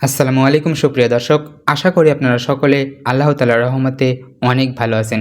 আসসালামু আলাইকুম সুপ্রিয় দর্শক আশা করি আপনারা সকলে আল্লাহ তালার রহমতে অনেক ভালো আছেন।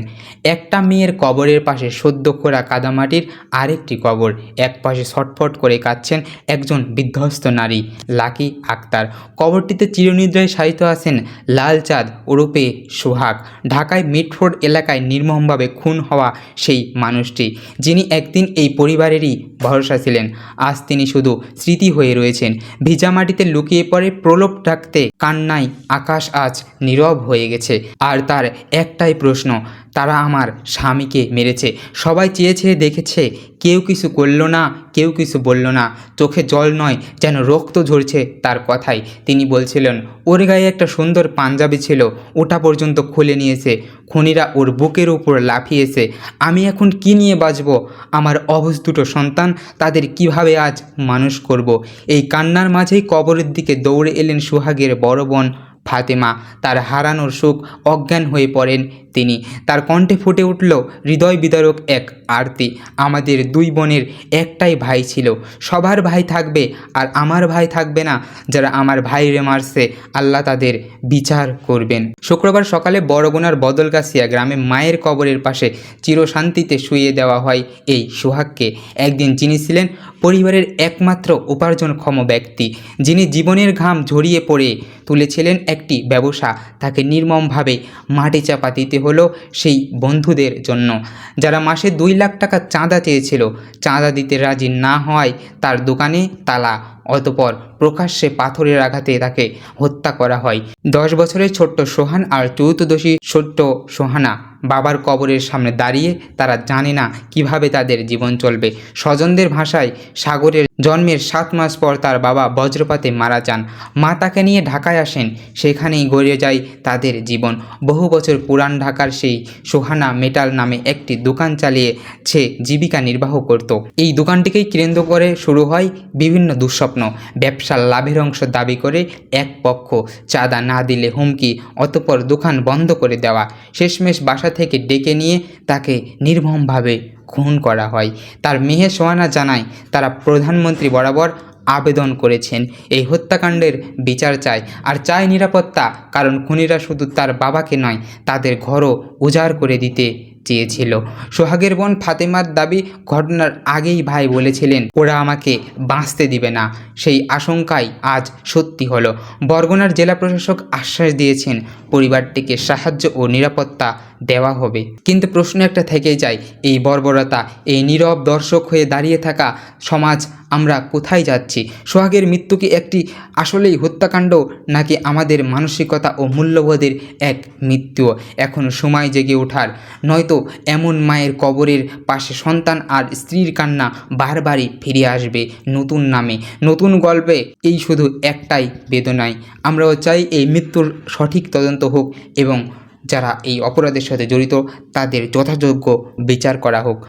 একটা মেয়ের কবরের পাশে সদ্য খোঁড়া কাদামাটির আরেকটি কবর, এক পাশে ছটফট করে কাঁদছেন একজন বিধ্বস্ত নারী, লাকি আক্তার। কবরটিতে চিরনিদ্রায় শায়িত আছেন লাল চাঁদ ওরূপে সোহাগ। ঢাকায় মিটফোর্ড এলাকায় নির্মমভাবে খুন হওয়া সেই মানুষটি, যিনি একদিন এই পরিবারেরই ভরসা ছিলেন। আজ তিনি শুধু স্মৃতি হয়ে রয়েছেন। ভিজা মাটিতে লুকিয়ে পড়ে প্রলোভ ডাকতে কান্নায় আকাশ আজ নীরব হয়ে গেছে। আর তার একটাই প্রশ্ন, তারা আমার স্বামীকে মেরেছে। সবাই চেয়ে চেয়ে দেখেছে, কেউ কিছু করল না, কেউ কিছু বলল না। চোখে জল নয়, যেন রক্ত ঝরছে তার কথাই। তিনি বলছিলেন, ওর গায়ে একটা সুন্দর পাঞ্জাবি ছিল, ওটা পর্যন্ত খুলে নিয়েছে। খুনিরা ওর বুকের উপর লাফিয়েছে। আমি এখন কি নিয়ে বাঁচব? আমার অবশ দুটো সন্তান, তাদের কীভাবে আজ মানুষ করব? এই কান্নার মাঝেই কবরের দিকে দৌড়ে এলেন সুহাগের বড় বোন ফাতেমা তার হারানোর সুখ অজ্ঞান হয়ে পড়েন তিনি। তার কণ্ঠে ফুটে উঠল হৃদয় বিদারক এক আরতি। আমাদের দুই বোনের একটাই ভাই ছিল। সবার ভাই থাকবে আর আমার ভাই থাকবে না। যারা আমার ভাইরে মারছে, আল্লাহ তাদের বিচার করবেন। শুক্রবার সকালে বড়গুনার বদলগাছিয়া গ্রামে মায়ের কবরের পাশে চিরশান্তিতে শুয়ে দেওয়া হয় এই সোহাগকে। একদিন যিনি ছিলেন পরিবারের একমাত্র উপার্জনক্ষম ব্যক্তি, যিনি জীবনের ঘাম ঝরিয়ে পড়ে তুলেছিলেন একটি ব্যবসা তাকে নির্মমভাবে মাটি চাপা দিতে হলো সেই বন্ধুদের জন্য। যারা মাসে দুই লাখ টাকা চাঁদা চেয়েছিল, চাঁদা দিতে রাজি না হওয়ায় তার দোকানে তালা, অতপর প্রকাশ্যে পাথরের আঘাতে তাকে হত্যা করা হয়। দশ বছরের ছোট্ট সোহান আর চতুর্দশী ছোট্ট সোহানা বাবার কবরের সামনে দাঁড়িয়ে তারা জানে না কীভাবে তাদের জীবন চলবে। স্বজনদের ভাষায় সাগরের জন্মের সাত মাস পর তার বাবা বজ্রপাতে মারা যান। মা তাকে নিয়ে ঢাকায় আসেন। সেখানেই গড়ে যায় তাদের জীবন। বহু বছর পুরান ঢাকার সেই সোহানা মেটাল নামে একটি দোকান চালিয়ে সে জীবিকা নির্বাহ করত। এই দোকানটিকেই কেন্দ্র করে শুরু হয় বিভিন্ন দুঃস্বপ্ন। ব্যবসার লাভের অংশ দাবি করে এক পক্ষ চাঁদা না দিলে হুমকি, অতপর দোকান বন্ধ করে দেওয়া। শেষমেশ বাসা থেকে ডেকে নিয়ে তাকে নির্মমভাবে খুন করা হয়। তার মেহে সোহানা জানায়, তারা প্রধানমন্ত্রী বরাবর আবেদন করেছেন। এই হত্যাকাণ্ডের বিচার চায় আর চায় নিরাপত্তা, কারণ খুনিরা শুধু তার বাবাকে নয়, তাদের ঘরও উজাড় করে দিতে চেয়েছিল। সোহাগের বোন ফাতেমার দাবি ঘটনার আগেই ভাই বলেছিলেন, ওরা আমাকে বাঁচতে দিবে না। সেই আশঙ্কাই আজ সত্যি হলো। বরগুনার জেলা প্রশাসক আশ্বাস দিয়েছেন, পরিবারটিকে সাহায্য ও নিরাপত্তা দেওয়া হবে। কিন্তু প্রশ্ন একটা থেকেই যায়, এই বর্বরতা, এই নীরব দর্শক হয়ে দাঁড়িয়ে থাকা সমাজ আমরা কোথায় যাচ্ছি? সোহাগের মৃত্যু কি একটি আসলেই হত্যাকাণ্ড, নাকি আমাদের মানসিকতা ও মূল্যবোধের এক মৃত্যু এখন সময় জেগে ওঠার। নয়তো এমন মায়ের কবরের পাশে সন্তান আর স্ত্রীর কান্না বারবারই ফিরে আসবে নতুন নামে। নতুন গল্পে এই শুধু একটাই বেদনায় আমরাও চাই এই মৃত্যুর সঠিক তদন্ত হোক এবং যারা এই অপরাধের সাথে জড়িত তাদের যথাযোগ্য বিচার করা হোক।